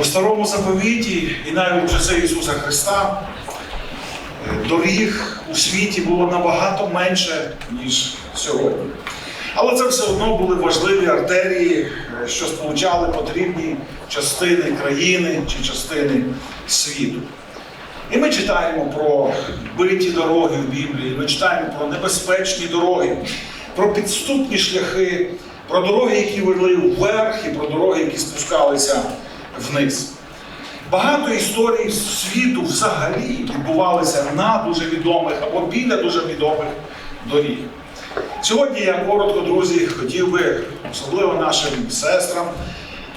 У старому заповіті і навіть часи Ісуса Христа е, доріг у світі було набагато менше, ніж сьогодні. Але це все одно були важливі артерії, е, що сполучали потрібні частини країни чи частини світу. І ми читаємо про биті дороги в Біблії, ми читаємо про небезпечні дороги, про підступні шляхи, про дороги, які вели вверх, і про дороги, які спускалися вниз. Багато історій світу взагалі відбувалися на дуже відомих або біля дуже відомих доріг. Сьогодні я коротко, друзі, хотів би, особливо нашим сестрам,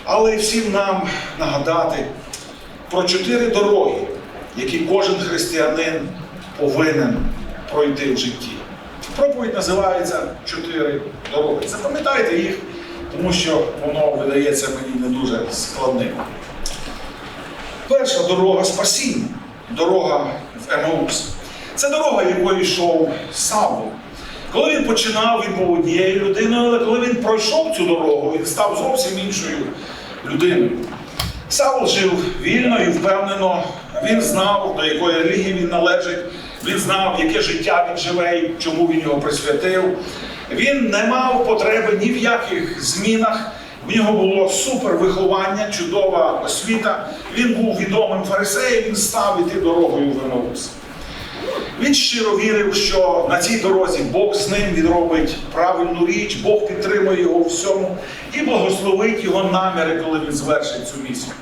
але й всім нам нагадати про чотири дороги, які кожен християнин повинен пройти в житті. Проповідь називається Чотири дороги. Запам'ятайте їх, тому що воно видається мені не дуже складним. Перша дорога спасіння, дорога в Емаус. Це дорога, якою йшов Савл. Коли він починав, він був однією людиною, але коли він пройшов цю дорогу, він став зовсім іншою людиною. Савл жив вільно і впевнено, він знав, до якої релігії він належить, він знав, яке життя він живе чому він його присвятив. Він не мав потреби ні в яких змінах. В нього було супер виховання, чудова освіта. Він був відомим фарисеєм, він став іти дорогою в Емаус. Він щиро вірив, що на цій дорозі Бог з ним відробить правильну річ, Бог підтримує його всьому і благословить його наміри, коли він звершить цю місію.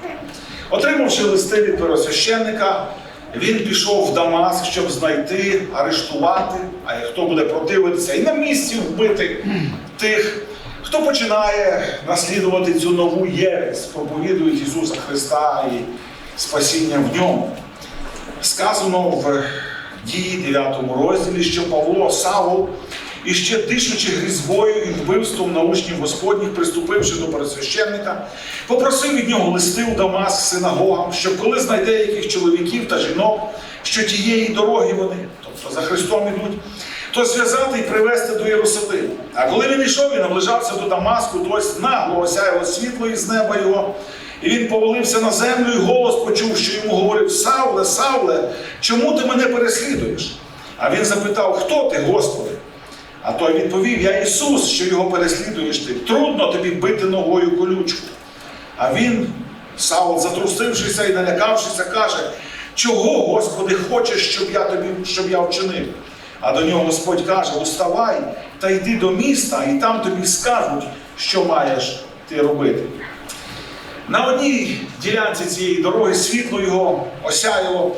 Отримавши листи від первосвященника, він пішов в Дамаск, щоб знайти, арештувати, а хто буде противитися, і на місці вбити тих, хто починає наслідувати цю нову єресь, проповідують Ісуса Христа і спасіння в ньому. Сказано в дії 9 розділі, що Павло Савол, іще дишучи грізьбою і вбивством научнів Господніх, приступивши до пересвященника, попросив від нього листи у Дамаск синагогам, щоб коли знайде яких чоловіків та жінок, що тієї дороги вони, тобто за Христом ідуть, то зв'язати і привезти до Єрусалиму. А коли він йшов і наближався до Дамаску, то ось нагло осяяло світло із неба його. І він повалився на землю, і голос почув, що йому говорив: Савле, Савле, чому ти мене переслідуєш? А він запитав, хто ти, Господи? А той відповів: Я Ісус, що його переслідуєш ти. Трудно тобі бити ногою колючку. А він, Савл, затрусившися і налякавшися, каже: Чого, Господи, хочеш, щоб я тобі, щоб я вчинив? А до нього Господь каже: Уставай та йди до міста, і там тобі скажуть, що маєш ти робити. На одній ділянці цієї дороги світло його осяяло,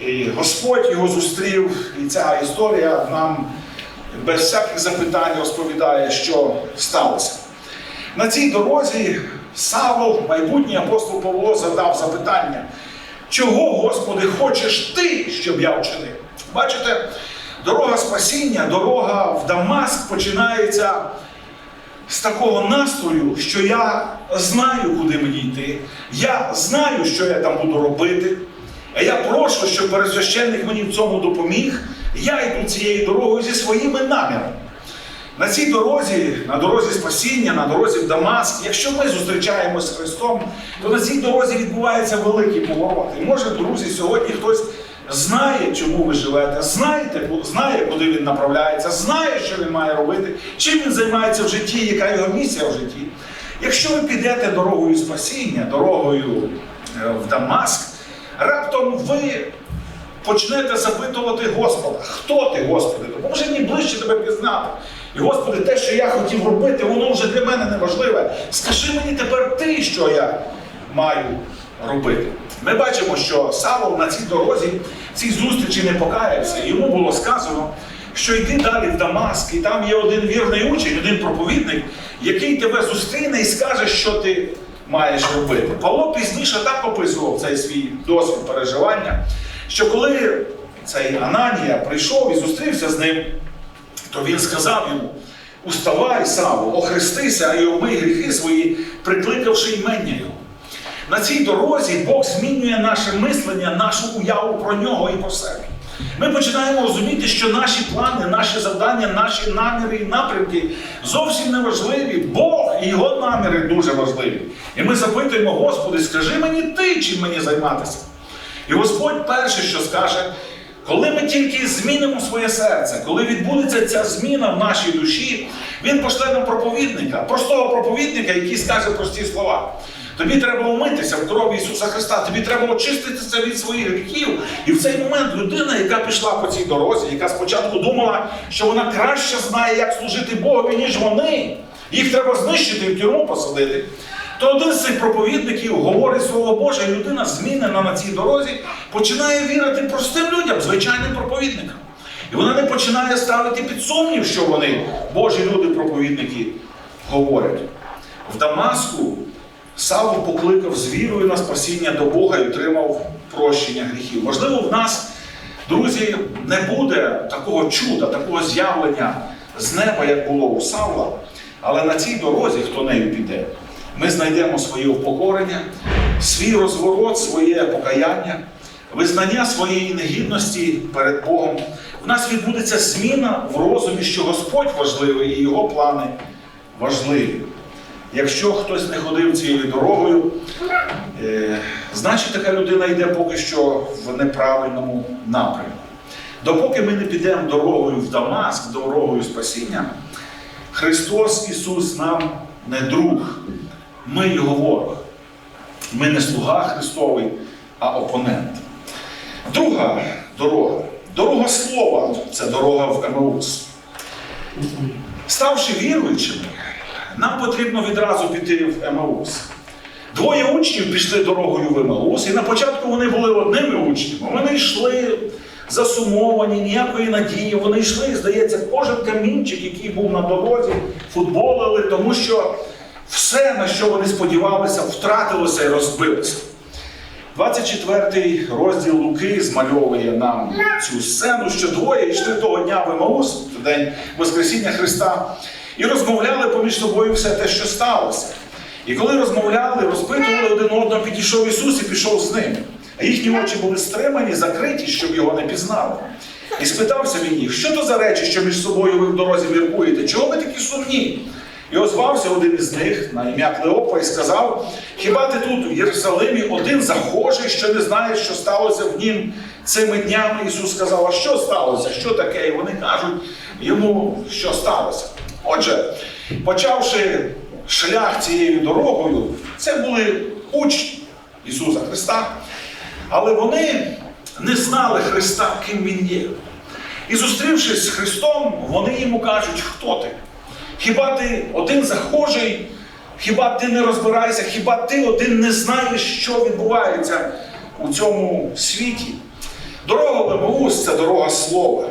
і Господь його зустрів. І ця історія нам без всяких запитань розповідає, що сталося. На цій дорозі Савол, майбутній апостол Павло, задав запитання, чого, Господи, хочеш ти, щоб я вчинив? Бачите, дорога спасіння, дорога в Дамаск починається з такого настрою, що я знаю, куди мені йти, я знаю, що я там буду робити. А я прошу, щоб пересвященник мені в цьому допоміг. Я йду цією дорогою зі своїми намірами. На цій дорозі, на дорозі спасіння, на дорозі в Дамаск, якщо ми зустрічаємося з Христом, то на цій дорозі відбувається великий поворот. І може, друзі, сьогодні хтось знає, чому ви живете, знаєте, знає, куди він направляється, знає, що він має робити, чим він займається в житті, яка його місія в житті. Якщо ви підете дорогою спасіння, дорогою е, в Дамаск, раптом ви почнете запитувати Господа, хто ти, Господи, допоможи мені ближче тебе пізнати. І Господи, те, що я хотів робити, воно вже для мене не важливе. Скажи мені тепер ти, що я маю робити. Ми бачимо, що Савол на цій дорозі, цій зустрічі не покаявся. Йому було сказано, що йди далі в Дамаск, і там є один вірний учень, один проповідник, який тебе зустріне і скаже, що ти маєш робити. Павло пізніше так описував цей свій досвід переживання, що коли цей Ананія прийшов і зустрівся з ним, то він сказав йому: Уставай, Саву, охрестися і омий гріхи свої, прикликавши імення його. На цій дорозі Бог змінює наше мислення, нашу уяву про нього і про себе. Ми починаємо розуміти, що наші плани, наші завдання, наші наміри і напрямки зовсім не важливі. Бог і його наміри дуже важливі. І ми запитуємо, Господи, скажи мені ти, чим мені займатися. І Господь перше, що скаже, коли ми тільки змінимо своє серце, коли відбудеться ця зміна в нашій душі, Він пошле нам проповідника, простого проповідника, який скаже прості слова. Тобі треба умитися в крові Ісуса Христа, тобі треба очиститися від своїх гріхів. І в цей момент людина, яка пішла по цій дорозі, яка спочатку думала, що вона краще знає, як служити Богові, ніж вони, їх треба знищити і в тюрму посадити. То один з цих проповідників говорить Слово Боже, і людина змінена на цій дорозі, починає вірити простим людям, звичайним проповідникам. І вона не починає ставити під сумнів, що вони, Божі люди-проповідники, говорять. В Дамаску Савл покликав з вірою на спасіння до Бога і отримав прощення гріхів. Можливо, в нас, друзі, не буде такого чуда, такого з'явлення з неба, як було у Савла, але на цій дорозі, хто нею піде, ми знайдемо своє упокорення, свій розворот, своє покаяння, визнання своєї негідності перед Богом. В нас відбудеться зміна в розумі, що Господь важливий і його плани важливі. Якщо хтось не ходив цією дорогою, е, значить така людина йде поки що в неправильному напрямку. Допоки ми не підемо дорогою в Дамаск, дорогою спасіння, Христос Ісус нам не друг, ми Його ворог. Ми не слуга Христовий, а опонент. Друга дорога. Дорога слова це дорога в Емаус. Ставши віруючими, нам потрібно відразу піти в Емаус. Двоє учнів пішли дорогою в Емаус, і на початку вони були одними учнями. Вони йшли засумовані, ніякої надії. Вони йшли, здається, кожен камінчик, який був на дорозі, футболили, тому що все, на що вони сподівалися, втратилося і розбилося. 24 розділ Луки змальовує нам цю сцену, що двоє йшли того дня в Емаус, в день Воскресіння Христа, і розмовляли поміж собою все те, що сталося. І коли розмовляли, розпитували один одного, підійшов Ісус і пішов з ними. А їхні очі були стримані, закриті, щоб його не пізнали. І спитався він їх, що то за речі, що між собою ви в дорозі міркуєте? Чого ви такі сумні? І озвався один із них на ім'я Клеопа і сказав: Хіба ти тут, в Єрусалимі, один захожий, що не знає, що сталося в нім цими днями? Ісус сказав, а що сталося? Що таке? І вони кажуть йому, що сталося. Отже, почавши шлях цією дорогою, це були учні Ісуса Христа, але вони не знали Христа, ким Він є. І зустрівшись з Христом, вони йому кажуть, хто ти? Хіба ти один захожий, хіба ти не розбираєшся, хіба ти один не знаєш, що відбувається у цьому світі? Дорога в – це дорога слова.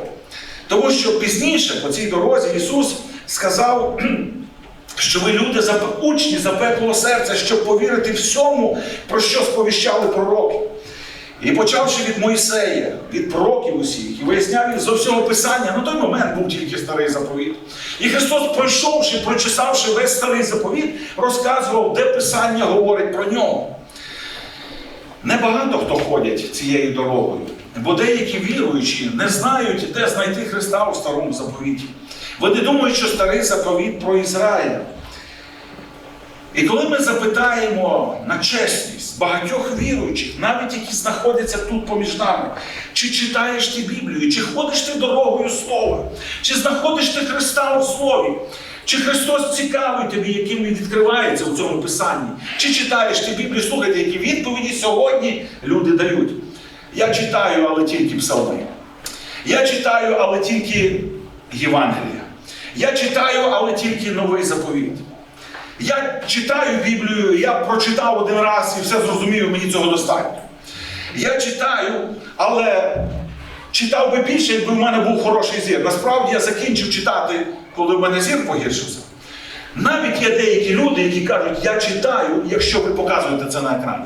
Тому що пізніше по цій дорозі Ісус сказав, що ви люди учні запеклого серця, щоб повірити всьому, про що сповіщали пророки. І почавши від Мойсея, від пророків усіх, і виясняв він з всього Писання, на той момент був тільки старий заповіт. І Христос, пройшовши, прочесавши весь старий заповіт, розказував, де Писання говорить про нього. Небагато хто ходять цією дорогою, бо деякі віруючі не знають, де знайти Христа у старому заповіті. Вони думають, що старий заповіт про Ізраїля. І коли ми запитаємо на чесність багатьох віруючих, навіть які знаходяться тут поміж нами, чи читаєш ти Біблію, чи ходиш ти дорогою Слова, чи знаходиш ти Христа у Слові, чи Христос цікавий тобі, яким він відкривається у цьому писанні, чи читаєш ти Біблію, слухайте, які відповіді сьогодні люди дають. Я читаю, але тільки псалми. Я читаю, але тільки Євангелія. Я читаю, але тільки новий заповіт. Я читаю Біблію, я прочитав один раз і все зрозумів, мені цього достатньо. Я читаю, але читав би більше, якби в мене був хороший зір. Насправді я закінчив читати, коли в мене зір погіршився. Навіть є деякі люди, які кажуть, я читаю, якщо ви показуєте це на екрані.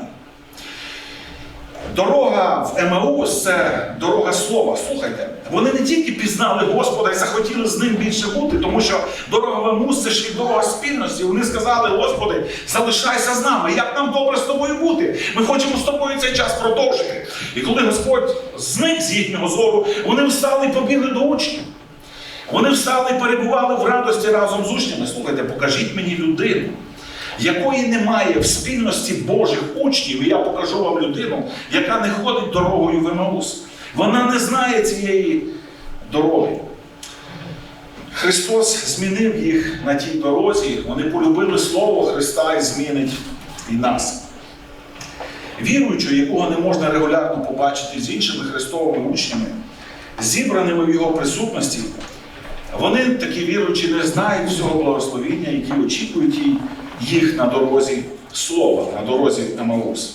Дорога в Емаус це дорога слова. Слухайте, вони не тільки пізнали Господа і захотіли з ним більше бути, тому що дорога в Емаус це ж і дорога спільності. Вони сказали, Господи, залишайся з нами. Як нам добре з тобою бути? Ми хочемо з тобою цей час продовжити. І коли Господь зник з їхнього зору, вони встали і побігли до учнів. Вони встали і перебували в радості разом з учнями. Слухайте, покажіть мені людину, якої немає в спільності Божих учнів, і я покажу вам людину, яка не ходить дорогою в Емаус. Вона не знає цієї дороги. Христос змінив їх на тій дорозі, вони полюбили Слово Христа і змінить і нас. Віруючого, якого не можна регулярно побачити з іншими Христовими учнями, зібраними в Його присутності, вони такі віруючі не знають всього благословіння, які очікують їй- їх на дорозі слова, на дорозі Емаус.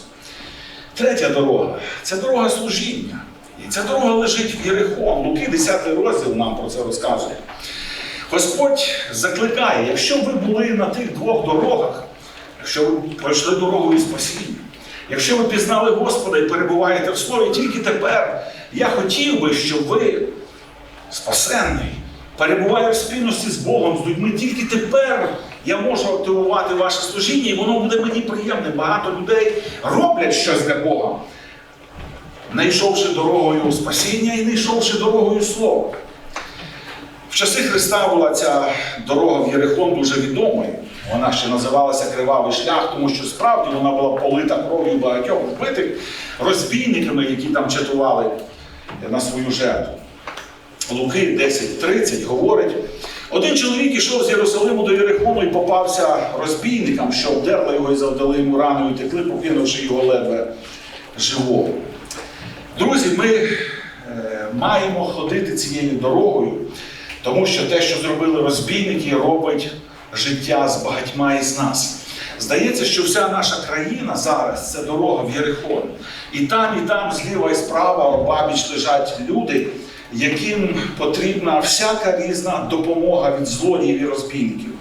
Третя дорога це дорога служіння. І ця дорога лежить в Єрихон. Луки 10 розділ нам про це розказує. Господь закликає, якщо ви були на тих двох дорогах, якщо ви пройшли дорогою спасіння, якщо ви пізнали Господа і перебуваєте в Слові, тільки тепер я хотів би, щоб ви спасенний, перебуває в спільності з Богом, з людьми. Тільки тепер я можу активувати ваше служіння, і воно буде мені приємне. Багато людей роблять щось для Бога, не йшовши дорогою спасіння і не йшовши дорогою слова. В часи Христа була ця дорога в Єрихон дуже відомою. Вона ще називалася Кривавий шлях, тому що справді вона була полита кров'ю багатьох вбитих розбійниками, які там чатували на свою жертву. Луки 10.30 говорить, один чоловік ішов з Єрусалиму до Єрихону і попався розбійникам, що обдерли його і завдали йому рану і текли, покинувши його ледве живого. Друзі, ми е, маємо ходити цією дорогою, тому що те, що зробили розбійники, робить життя з багатьма із нас. Здається, що вся наша країна зараз це дорога в Єрихон. І там, і там, зліва і справа, обабіч лежать люди, яким потрібна всяка різна допомога від злодіїв і розбійників.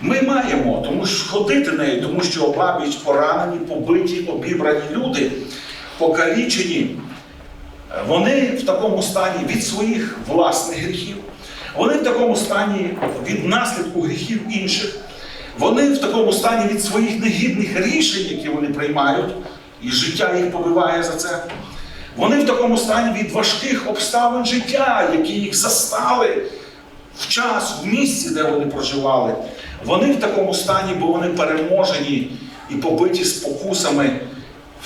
Ми маємо тому що ходити нею, тому що обабіч поранені, побиті, обібрані люди, покалічені. Вони в такому стані від своїх власних гріхів, вони в такому стані від наслідку гріхів інших, вони в такому стані від своїх негідних рішень, які вони приймають, і життя їх побиває за це. Вони в такому стані від важких обставин життя, які їх застали в час, в місці, де вони проживали. Вони в такому стані, бо вони переможені і побиті спокусами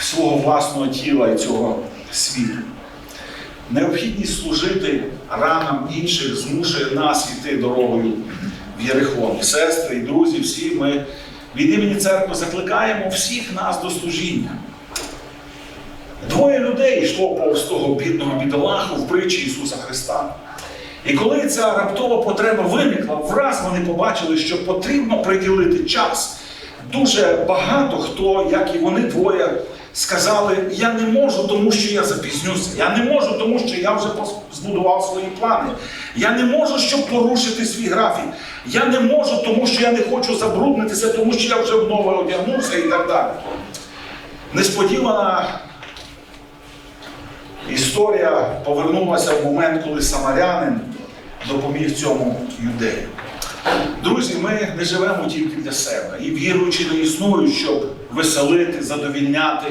свого власного тіла і цього світу. Необхідність служити ранам інших змушує нас йти дорогою в Єрихон. Сестри, і друзі, всі ми від імені церкви закликаємо всіх нас до служіння. Двоє людей йшло повз того бідного бідолаху в притчі Ісуса Христа. І коли ця раптова потреба виникла, враз вони побачили, що потрібно приділити час. Дуже багато хто, як і вони двоє, сказали: я не можу, тому що я запізнюся. Я не можу, тому що я вже збудував свої плани. Я не можу, щоб порушити свій графік. Я не можу, тому що я не хочу забруднитися, тому що я вже в нове одягнувся і так далі. Несподівана історія повернулася в момент, коли самарянин допоміг цьому юдею. Друзі, ми не живемо тільки для себе. І віруючі не існують, щоб веселити, задовільняти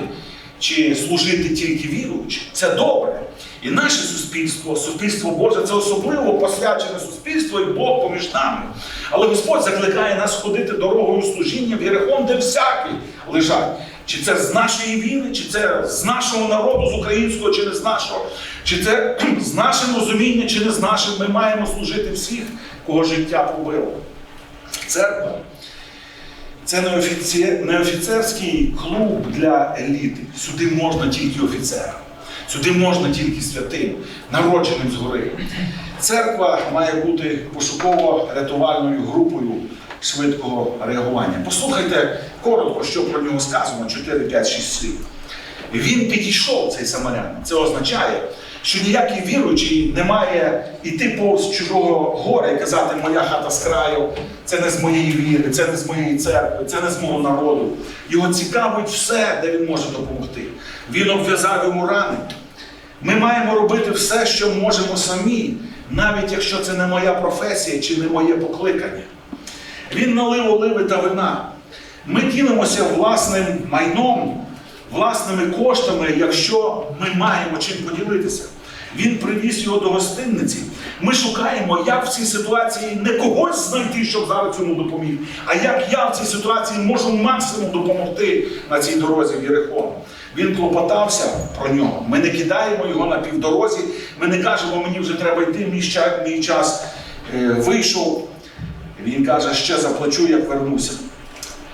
чи служити тільки віруючим. Це добре. І наше суспільство, суспільство Боже, це особливо посвячене суспільство і Бог поміж нами. Але Господь закликає нас ходити дорогою служіння в Єрихон, де всякі лежать. Чи це з нашої віри, чи це з нашого народу, з українського, чи не з нашого, чи це з нашим розумінням, чи не з нашим. Ми маємо служити всіх, кого життя побило. Церква це не, офіці... не офіцерський клуб для еліти. Сюди можна тільки офіцерам. Сюди можна тільки святим, народженим згори. Церква має бути пошуково-рятувальною групою швидкого реагування. Послухайте коротко, що про нього сказано: 4, 5, 6 слів. Він підійшов, цей самарянин. Це означає, що ніякий віруючий не має йти повз чужого горя і казати, моя хата з краю, це не з моєї віри, це не з моєї церкви, це не з мого народу. Його цікавить все, де він може допомогти. Він обв'язав йому рани. Ми маємо робити все, що можемо самі, навіть якщо це не моя професія чи не моє покликання. Він налив оливи та вина. Ми ділимося власним майном, власними коштами, якщо ми маємо чим поділитися. Він привіз його до гостинниці. Ми шукаємо, як в цій ситуації не когось знайти, щоб зараз йому допоміг, а як я в цій ситуації можу максимум допомогти на цій дорозі в Єрихон. Він клопотався про нього. Ми не кидаємо його на півдорозі. Ми не кажемо, мені вже треба йти, мій час е, вийшов. Він каже, ще заплачу, як вернуся.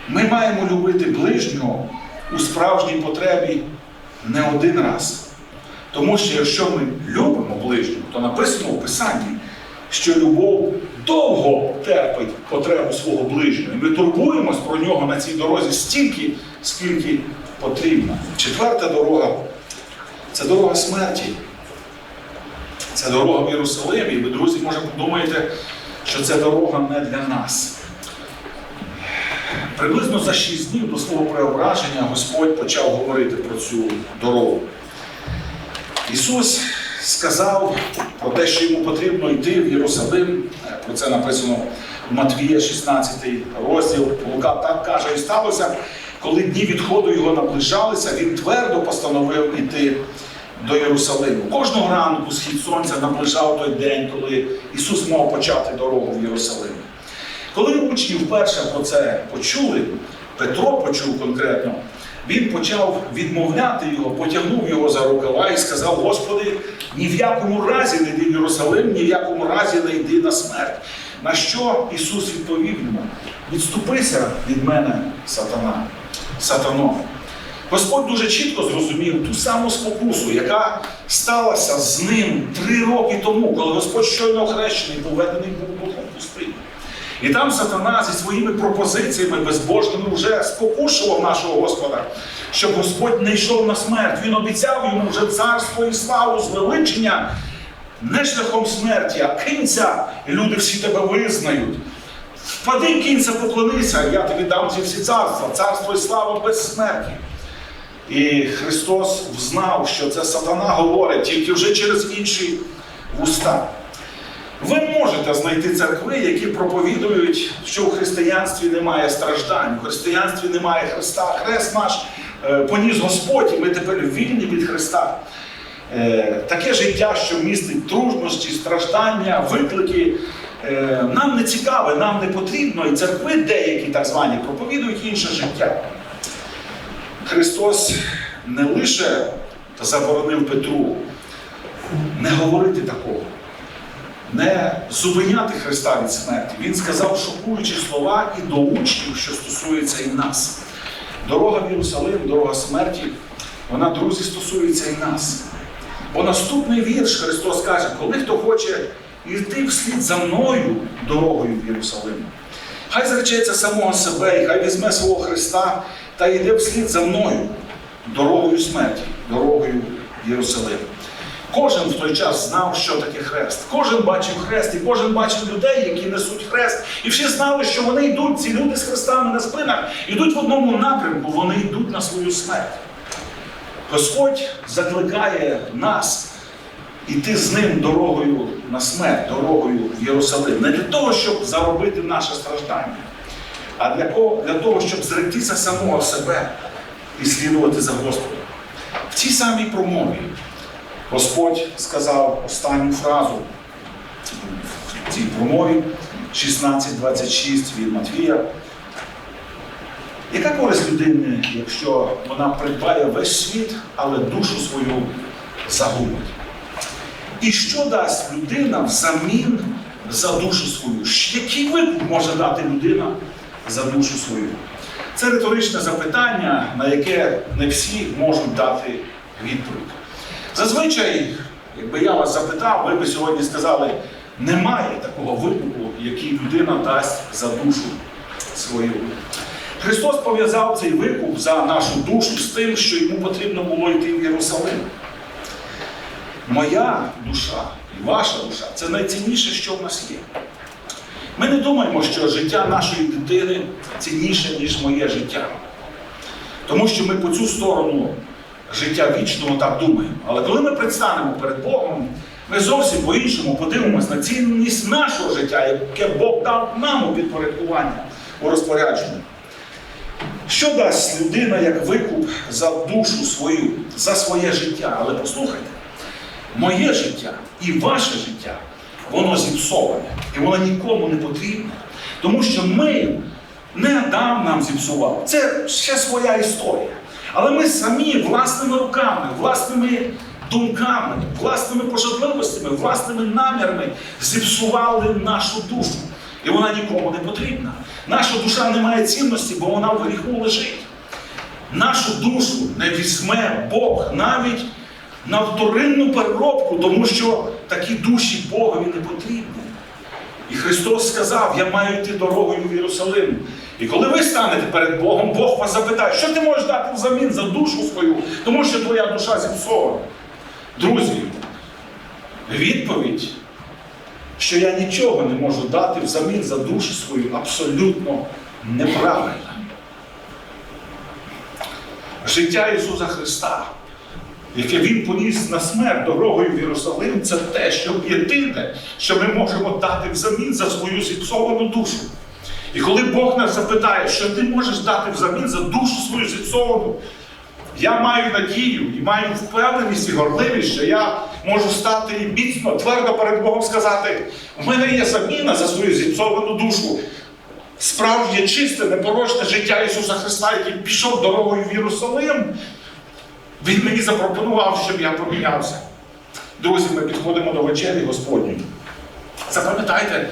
Ми маємо любити ближнього у справжній потребі не один раз. Тому що якщо ми любимо ближнього, то написано у Писанні, що любов довго терпить потребу свого ближнього. І ми турбуємось про нього на цій дорозі стільки, скільки потрібно. Четверта дорога це дорога смерті. Це дорога в Єрусалимі. І ви, друзі, може подумаєте, що це дорога не для нас. Приблизно за шість днів до свого преображення Господь почав говорити про цю дорогу. Ісус сказав про те, що йому потрібно йти в Єрусалим. Про це написано в Матвія, 16 розділ. Лука так каже, і сталося, коли дні відходу його наближалися, він твердо постановив іти до Єрусалиму. Кожного ранку схід сонця наближав той день, коли Ісус мав почати дорогу в Єрусалим. Коли учні вперше про це почули, Петро почув конкретно, він почав відмовляти його, потягнув його за рукава і сказав: Господи, ні в якому разі не йди в Єрусалим, ні в якому разі не йди на смерть. На що Ісус відповів йому: відступися від мене, сатана, сатано. Господь дуже чітко зрозумів ту саму спокусу, яка сталася з ним три роки тому, коли Господь щойно охрещений, поведений був духом пустині. І там сатана зі своїми пропозиціями безбожними вже спокушував нашого Господа, щоб Господь не йшов на смерть. Він обіцяв йому вже царство і славу, звеличення не шляхом смерті, а кинься, і люди всі тебе визнають. Впади, кинься, поклонися, я тобі дам ці всі царства, царство і слава без смерті. І Христос взнав, що це сатана говорить тільки вже через інші вуста. Ви можете знайти церкви, які проповідують, що у християнстві немає страждань, у християнстві немає Христа. Хрест наш е, поніс Господь, і ми тепер вільні від Христа. Е, Таке життя, що містить труднощі, страждання, виклики, е, нам не цікаве, нам не потрібно. І церкви деякі так звані проповідують інше життя. Христос не лише заборонив Петру не говорити такого не зупиняти Христа від смерті. Він сказав шокуючі слова і до учнів, що стосується і нас. Дорога в Єрусалим, дорога смерті, вона, друзі, стосується і нас. Бо наступний вірш Христос каже, коли хто хоче йти вслід за мною дорогою в Єрусалим, хай зречеться самого себе і хай візьме свого Христа та йде вслід за мною дорогою смерті, дорогою в Єрусалим. Кожен в той час знав, що таке хрест. Кожен бачив хрест, і кожен бачив людей, які несуть хрест. І всі знали, що вони йдуть, ці люди з хрестами на спинах, йдуть в одному напрямку, вони йдуть на свою смерть. Господь закликає нас іти з ним дорогою на смерть, дорогою в Єрусалим. Не для того, щоб заробити наше страждання, а для того, для того щоб зректися самого себе і слідувати за Господом. В цій самій промові Господь сказав останню фразу в цій промові 16.26 від Матвія. Яка користь людини, якщо вона придбає весь світ, але душу свою загубить? І що дасть людина взамін за душу свою? Який викуп може дати людина за душу свою? Це риторичне запитання, на яке не всі можуть дати відповідь. Зазвичай, якби я вас запитав, ви б сьогодні сказали, немає такого викупу, який людина дасть за душу свою. Христос пов'язав цей викуп за нашу душу з тим, що йому потрібно було йти в Єрусалим. Моя душа і ваша душа це найцінніше, що в нас є. Ми не думаємо, що життя нашої дитини цінніше, ніж моє життя. Тому що ми по цю сторону життя вічного так думаємо. Але коли ми предстанемо перед Богом, ми зовсім по-іншому подивимось на цінність нашого життя, яке Бог дав нам у підпорядкування, у розпорядження. Що дасть людина як викуп за душу свою, за своє життя? Але послухайте, моє життя і ваше життя, воно зіпсоване, і воно нікому не потрібне. Тому що ми не Адам нам зіпсував. Це ще своя історія. Але ми самі власними руками, власними думками, власними пожадливостями, власними намірами зіпсували нашу душу. І вона нікому не потрібна. Наша душа не має цінності, бо вона в гріху лежить. Нашу душу не візьме Бог навіть на вторинну переробку, тому що такі душі Богові не потрібні. І Христос сказав: Я маю йти дорогою в Єрусалим. І коли ви станете перед Богом, Бог вас запитає, що ти можеш дати взамін за душу свою, тому що твоя душа зіпсована. Друзі, відповідь, що я нічого не можу дати взамін за душу свою, абсолютно неправильна. Життя Ісуса Христа, яке Він поніс на смерть дорогою в Єрусалим, це те, що єдине, що ми можемо дати взамін за свою зіпсовану душу. І коли Бог нас запитає, що ти можеш дати взамін за душу свою зіпсовану, я маю надію і маю впевненість і гордивість, що я можу стати і міцно, твердо перед Богом сказати: у мене є заміна за свою зіпсовану душу. Справжнє чисте, непорочне життя Ісуса Христа, який пішов дорогою в Єрусалим, Він мені запропонував, щоб я помінявся. Друзі, ми підходимо до вечері Господньої. Запам'ятайте,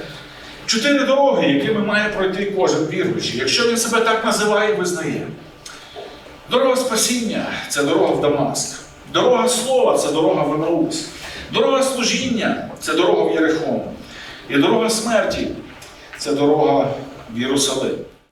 чотири дороги, якими має пройти кожен віруючий, якщо він себе так називає і визнає. Дорога спасіння це дорога в Дамаск. Дорога слова це дорога в Емаус. Дорога служіння це дорога в Єрихон. І дорога смерті це дорога в Єрусалим.